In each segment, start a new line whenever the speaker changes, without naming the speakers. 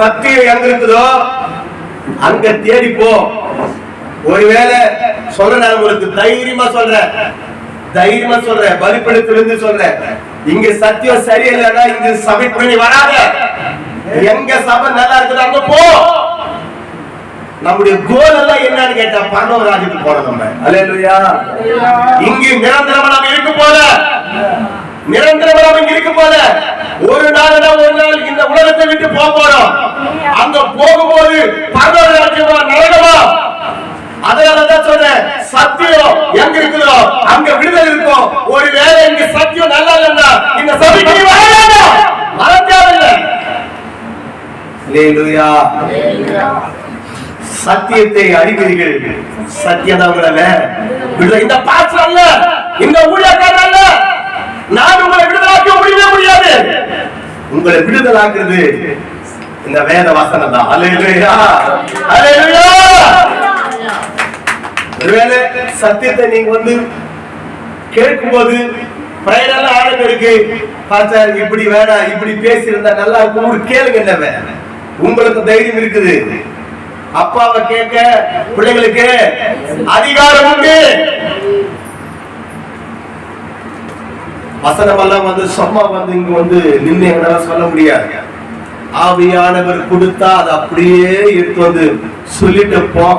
சத்தியம் எங்க இருக்குதோ அங்க தேடி போ. ஒருவேளை சொல்ற நான் உங்களுக்கு தைரியமா சொல்றேன். தைரியமா சொல்றேன் பலிப்படத்திலிருந்து சொல்றேன். இங்க சத்தியம் சரியில்லைன்னா இங்க சபை பண்ணி வராத. எங்க சபை நல்லா இருக்குது அங்க போ. நம்முடைய கோல் எல்லாம் என்னன்னு கேட்டா பரலோக ராஜ்யத்துக்கு போறோம் நம்ம. அலையா இங்கு நிரந்தரமா நம்ம இருக்க போல. நிரந்தரமா நம்ம இங்க இருக்க போல. ஒரு நாள் ஒரு நாள் இந்த உலகத்தை விட்டு போக போறோம். அங்க போகும்போது பரலோக ராஜ்யமா நரகமா அதனாலதான் சொல்றேன் சத்தியம் எங்க இருக்குதோ அங்க விடுதலை இருக்கும். ஒருவேளை இங்க சத்தியம் நல்லா இல்லைன்னா இந்த சபைக்கு நீ வர வேண்டாம். வர தேவையில்லை. அல்லேலூயா சத்தியத்தை அறிவீர்கள். சத்தியம் தான் உங்களை விடுதலை இந்த பாஸ்டர் அல்ல இந்த ஊழியக்காரர் அல்ல நான் உங்களை விடுதலாக்க முடியவே முடியாது. உங்களை விடுதலாக்குறது இந்த வேத வசனம் தான் அல்லேலூயா ஒருவேளை சத்தியத்தை நீங்க வந்து கேட்கும்போது பயனெல்லாம் ஆளுங்க இருக்கு. பார்த்தா இப்படி வேணாம் இப்படி பேசியிருந்தா நல்லா இருக்கும் கேளுங்க என்ன உங்களுக்கு தைரியம் இருக்குது. அப்பாவை கேட்க பிள்ளைங்களுக்கு அதிகாரம் வசனமெல்லாம் வசனம் எல்லாம் வந்து சும்மா வந்து இங்க வந்து நின்று எங்களால சொல்ல முடியாது. ஆவியானவர் கொடுத்தா அதை அப்படியே எடுத்து வந்து சொல்லிட்டு போக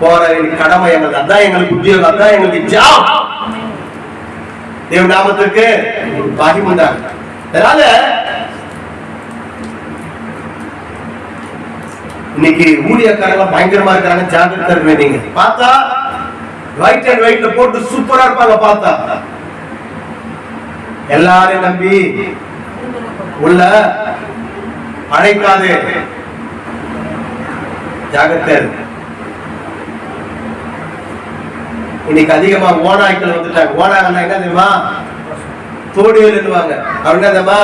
போற கடமை எங்களுக்கு. அதான் எங்களுக்கு உத்தியோகம் அதான் எங்களுக்கு ஜாப் தேவ நாமத்திற்கு மகிமுண்டாங்க அதனால இன்னைக்கு ஊழியக்காரங்க பயங்கரமா இருக்காங்க ஜாகிரதா இருக்க நீங்க. பார்த்தா ஒயிட் அண்ட் ஒயிட்ல போட்டு சூப்பரா இருப்பாங்க பார்த்தா. எல்லாரையும் நம்பி உள்ள அழைக்காது. ஜாகிரதை இன்னைக்கு அதிகமா ஓனாய்க்கள் வந்துட்டாங்க. ஓனாங்கன்னா என்ன தெரியுமா? தோடியல்னுவாங்க அவர் என்ன தெரியுமா?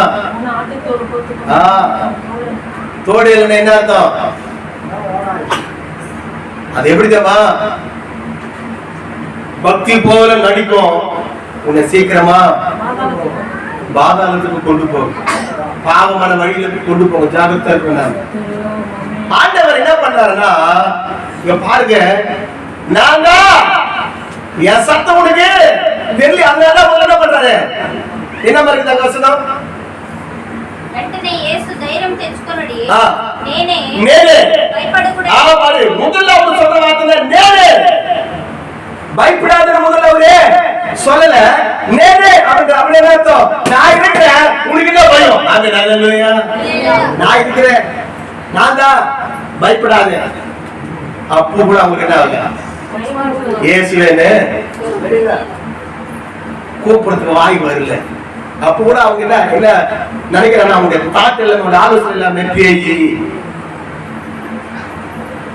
ஆ தோடியல்னா என்ன அர்த்தம்? அது எப்படி தெரியுமா? பக்தி போல நடிக்கும். உன்னை சீக்கிரமா பாதாளத்துக்கு கொண்டு போகும் பாவமான வழியில கொண்டு போகும் ஜாகிரதா இருக்கணும் ஆண்டவர் என்ன பண்றாருன்னா இங்க பாருங்க நாங்க என் சத்தம் உனக்கு தெரியல. அதனால முதல்ல என்ன பண்றாரு? என்ன மாதிரி இந்த வசனம்? முதல்ல அவர் சொல்ற வார்த்தை நேரு பயப்படாத முதல்ல அவரே. சொல்லல. நேரே அவங்க அப்படின்னு அர்த்தம். நான் இருக்கிறேன் உனக்கு என்ன பயம்? அது நல்லையா நான் இருக்கிறேன். நான் தான். பயப்படாத. அப்ப கூட அவங்களுக்கு என்ன ஆகுது? இயேசுவேன்னு கூப்பிடுறதுக்கு வாய் வரல. அப்போ கூட அவங்க என்ன என்ன நினைக்கிறாங்க? அவங்களுடைய தாக்கம் இல்லாம ஒரு ஆலோசனை இல்லாம பேச்சு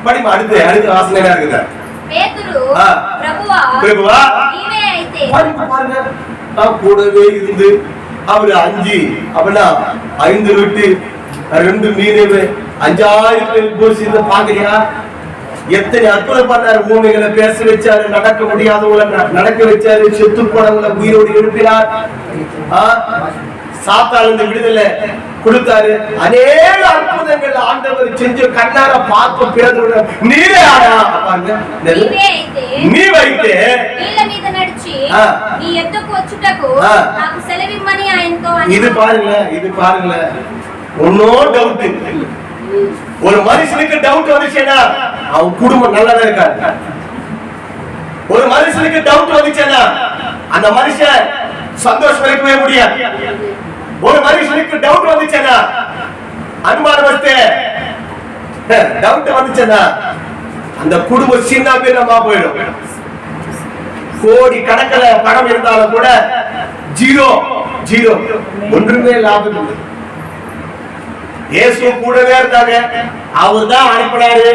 படிமா அடுத்து அடுத்த வாசனை இருக்குது? பிரபுவா பாருங்க நான் கூடவே இருந்து அவரு அஞ்சு அப்படின்னா ஐந்து விட்டு ரெண்டு மீன் அஞ்சாயிரம் பேர் போசிட்டு பாக்குறியா எத்தனை அற்புதம் பண்ணாரு பூமிகளை பேச வச்சாரு நடக்க முடியாதவங்களை ந- நடக்க வச்சாரு செத்து போனவங்களை உயிரோடு எழுப்பினார். சாத்தாலிருந்து விடுதலை கொடுத்தாரு. அநேக அற்புதங்கள் ஆண்டவர் செஞ்சு கண்ணார பார்த்து பிறந்த நீரே ஆடா. பாருங்க நீ வைத்து இது பாருங்க இது பாருங்க ஒன்னோ டவுட் ஒரு மனுஷனுக்கு டவுட் வந்துச்சுன்னா அவன் குடும்பம் நல்லாவே இருக்காரு. ஒரு மனுஷனுக்கு டவுட் வந்துச்சுன்னா அந்த மனுஷன் சந்தோஷம் இருக்கவே முடியாது. ஒரு மனுஷனுக்கு டவுட் வந்துச்சுன்னா அனுமானம் வச்சு டவுட் வந்துச்சேன்னா அந்த குடும்பம் சின்ன பின்னமா போயிடும். கோடி கணக்கில் பணம் இருந்தாலும் கூட ஜீரோ ஜீரோ. ஒன்றுமே லாபம் இல்லை. இயேசு கூடவே இருந்தாங்க அவர் தான் அனுப்பினாரு.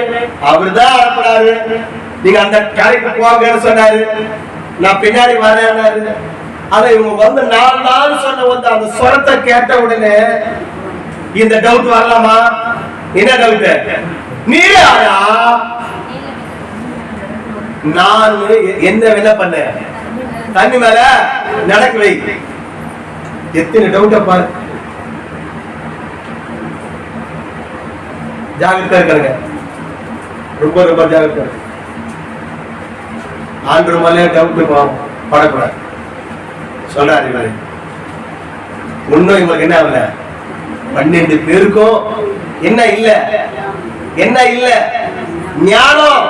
அவர் தான் அனுப்பினாரு. நீங்க அந்த கரைக்கு போங்கன்னு சொன்னாரு. நான் பின்னாடி வரேன்னாரு. ஆனா இவங்க வந்து நாலு நாள் சொன்ன வந்து அந்த சொரத்தை கேட்ட உடனே இந்த டவுட் வரலாமா? என்ன டவுட் நீரே ஆயா? நான் என்ன வேலை பண்ண? தண்ணி மேல நடக்க வை. எத்தனை டவுட்ட பாரு. ஜாகிரதா இருக்காருங்க. ரொம்ப ரொம்ப ஜாகிரதா ஆண்டு மேலே டவுட் படக்கூடாது. சொல்றாரு இவரு. ஒன்றும் இவங்களுக்கு என்ன ஆகல? பன்னெண்டு பேருக்கும் என்ன இல்ல? என்ன இல்ல? ஞானம்.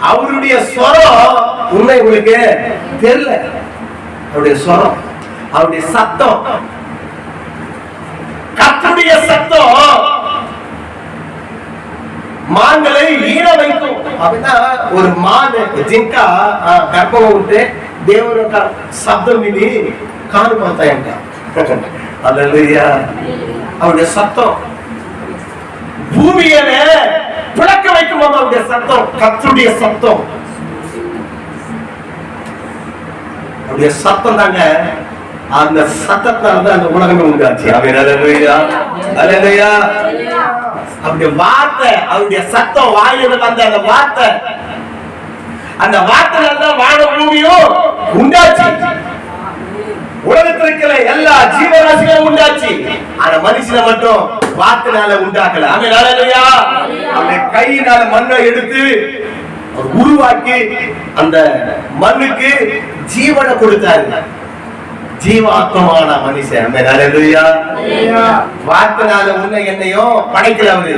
அவருடைய ஸ்வரம் உண்மை உங்களுக்கு தெரியல. அவருடைய ஸ்வரம் அவருடைய சத்தம். கத்தருடைய சத்தம் மான்களை ஈர வைக்கும் அப்படின்னா ஒரு மான் ஜிங்கா கர்ப்பம் விட்டு దేవుని యొక్క శబ్దం విని కానుపోతాయంట అల్లెలుయ్యా அவருடைய சத்தம் பூமியவே பிளக்க வைக்கும் போது அவருடைய சத்தம் கத்துடைய சத்தம் அவருடைய சத்தம் தாங்க அந்த சத்தத்தால தான் அந்த உலகமே உண்டாச்சு அவன் அலையா அலையா அவருடைய வார்த்தை அவருடைய சத்தம் வாயில வந்த அந்த வார்த்தை அந்த வார்த்தையால தான் வான பூமியும் உண்டாச்சு. உலகத்தில் இருக்கிற எல்லா ஜீவராசிகளும் உண்டாச்சு. ஆனா மனுஷனை மட்டும் வார்த்தைனால உண்டாக்கல. அவன் அலையா அவருடைய கையினால மண்ணை எடுத்து உருவாக்கி அந்த மண்ணுக்கு ஜீவனை கொடுத்தாரு. ஜீவாத்மமான மனுஷன். வார்த்தைனால உன்னை என்னையும் படைக்கல அவரு.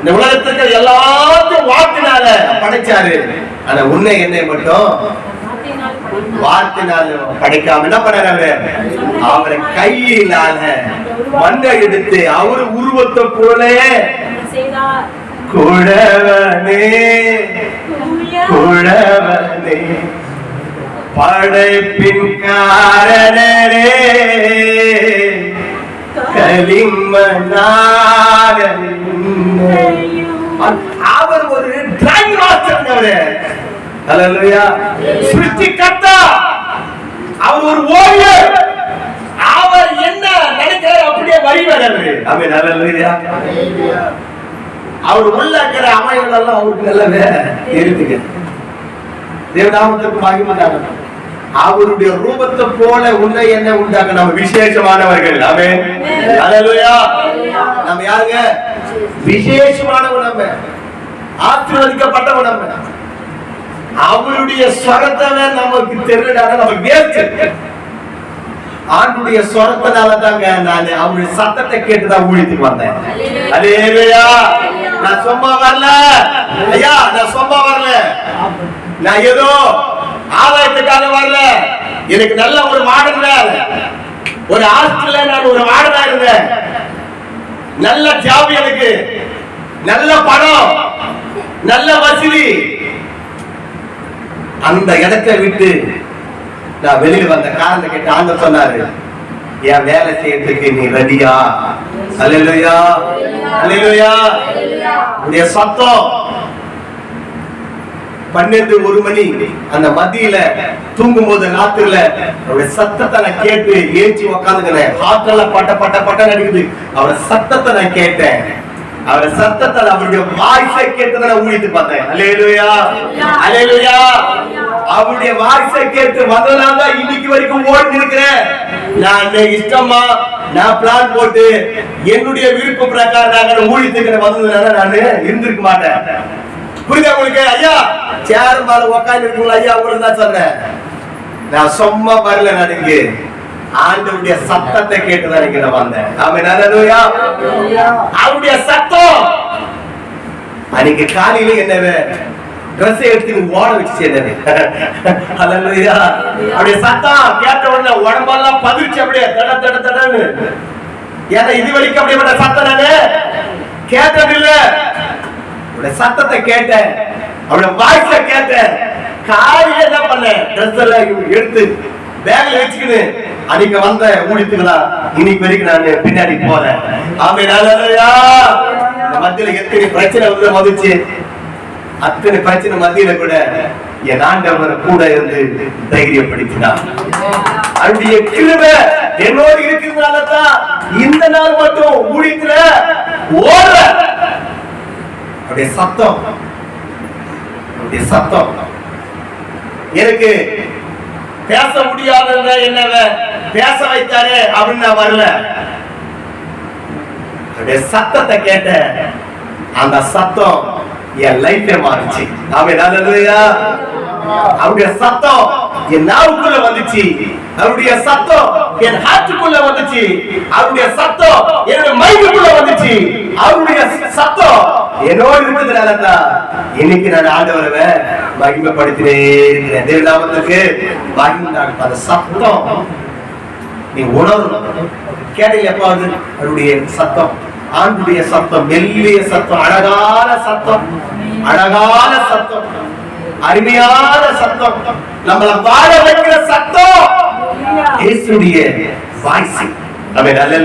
இந்த உலகத்துக்கு எல்லாத்தையும் வார்த்தைனால படைச்சாரு. ஆனா உன்னை என்னை மட்டும் வார்த்தைனால படைக்காம என்ன பண்ணாரு அவரை? கையினால மண்ணை எடுத்து அவரு உருவத்தை போல
செய்தார்
குழவனே குழவனே படைப்பின் காரணரே களிமண்ணாக அவர் ஒரு டிராயிங் மாஸ்டர் அவரு ஹalleluya. சிருஷ்டிகர்த்தா அவர் ஒரு ஓவியர் அவர் என்ன நினைக்கிறார் அப்படியே வரிவார் அவரு ஆமென் ஹalleluya. அவர் உள்ள இருக்கிற அமைகள் எல்லாம் அவருக்கு நல்லவே இருக்குங்க தேவநாமத்துக்கு மகிமையாக அவருடைய ரூபத்தை போல உன்னை என்ன உண்டாக்க நம்ம விசேஷமானவர்கள். ஆமென். ஹalleluya. நம்ம யாருங்க? விசேஷமானவன் நம்ம. ஆசீர்வதிக்கப்பட்டவன் நம்ம. அவருடைய ஸ்வரத்தை நமக்கு தெரியலாத நமக்கு வேஸ்ட் ஆண்டுடைய ஸ்வரத்தினால தாங்க நான் அவருடைய சத்தத்தை கேட்டுதான் ஊழியத்துக்கு வந்தேன். அல்லேலூயா நான் சும்மா வரல. ஐயா நான் சும்மா வரல. நான் ஏதோ ஆதாயத்துக்காக வரல. எனக்கு நல்ல ஒரு மாடல் ஒரு ஹாஸ்டல்ல நான் ஒரு வார்டனா இருந்தேன். நல்ல ஜாப் எனக்கு. நல்ல பணம். நல்ல வசதி. அந்த இடத்தை விட்டு நான் வெளியில வந்த காரணத்தை கேட்டு ஆண்டவர் சொன்னாரு என் வேலை செய்யறதுக்கு நீ ரெடியா அல்லேலூயா அல்லேலூயா உடைய சத்தம் பன்னெண்டு ஒரு மணி. அந்த மத்தியில தூங்கும் போது ராத்திரில அவருடைய சத்தத்தை நான் கேட்டு ஏச்சி உக்காந்துக்கிறேன் ஹார்ட்டெல்லாம் பட்ட பட்ட பட்ட நடிக்குது அவரோட சத்தத்தை நான் கேட்டேன். அவரோட சத்தத்தை அவருடைய வாய்ஸை கேட்டு நான் ஊழித்து பார்த்தேன். அலேலுயா அலேலுயா அவருடைய வாய்ஸை கேட்டு வந்ததுனால தான் இன்னைக்கு வரைக்கும் ஓடி இருக்கிறேன் நான் இஷ்டமா? நான் பிளான் போட்டு என்னுடைய விருப்ப பிரகாரம் நான் ஊழித்துக்கிற வந்ததுனால நான் இருந்திருக்க மாட்டேன். புரியுதா உங்களுக்கு? ஐயா? சேர் மேல உட்கார்ந்து இருக்கீங்களா ஐயா உங்களுக்கு தான் சொல்றேன் நான் சும்மா வரல நான் இங்க. ஆண்டவருடைய சத்தத்தை கேட்டுதான் இங்க நான் வந்தேன். ஆமென் ஹalleluya. அவருடைய சத்தம். அன்னைக்கு காலையில என்ன ட்ரெஸ் எடுத்து ஓட வச்சு சேர்ந்தது ஹalleluya. அவருடைய சத்தம் கேட்ட உடனே உடம்பெல்லாம் பதிர்ச்சி அப்படியே தட தட தடன்னு. ஏன்னா இது வரைக்கும் அப்படிப்பட்ட சத்தம் நானு கேட்டதில்லை. அவருடைய சத்தத்தை கேட்டேன். அவருடைய வாய்ஸ கேட்டேன். காலையில என்ன பண்ணேன்? ட்ரெஸ் எல்லாம் எடுத்து பேக்ல வச்சுக்கின்னு அன்னைக்கு வந்த ஊழித்துகளா இன்னைக்கு வரைக்கும் நான் பின்னாடி போறேன். ஆமே நல்லதையா மத்தியில எத்தனை பிரச்சனை வந்து மதிச்சு அத்தனை பிரச்சனை மத்தியில கூட என் ஆண்டவர் கூட இருந்து தைரியப்படுத்தினார். அவருடைய கிருபை என்னோடு இருக்கிறதுனால தான் இந்த நாள் மட்டும் ஊழியத்துல ஓடுற அவருடைய சத்தம். அவருடைய சத்தம். எனக்கு பேச முடியாத என்ன பேச வைத்தாரு அப்படின்னு நான் வரல. அவருடைய சத்தத்தை கேட்ட அந்த சத்தம் என் லைஃபே மாறுச்சு. அவன் நல்லதுயா அவருடைய சத்தம். என் நாவுக்குள்ள வந்துச்சு. அவருடைய சத்தம் என் ஹார்ட்டுக்குள்ள வந்துச்சு. அவருடைய சத்தம் என்னுடைய மைண்டுக்குள்ள வந்துச்சு. அவருடைய சத்தம் என்னோடு இருக்கிறதுனால தான் இன்னைக்கு நான் ஆண்டவரவை மகிமைப்படுத்தினே இருக்கிறேன். தேவநாமத்துக்கு மகிமை அந்த சத்தம். நீ உணரணும் கேட்டீங்க வந்து அவருடைய சத்தம். ஆண்டுடைய சத்தம். மெல்லிய சத்தம். அழகான சத்தம். அழகான சத்தம். அருமையான சத்தம். நம்மள வாழ வைக்கிற சத்தம். இயேசுடைய வாய்ஸ். அமே நல்ல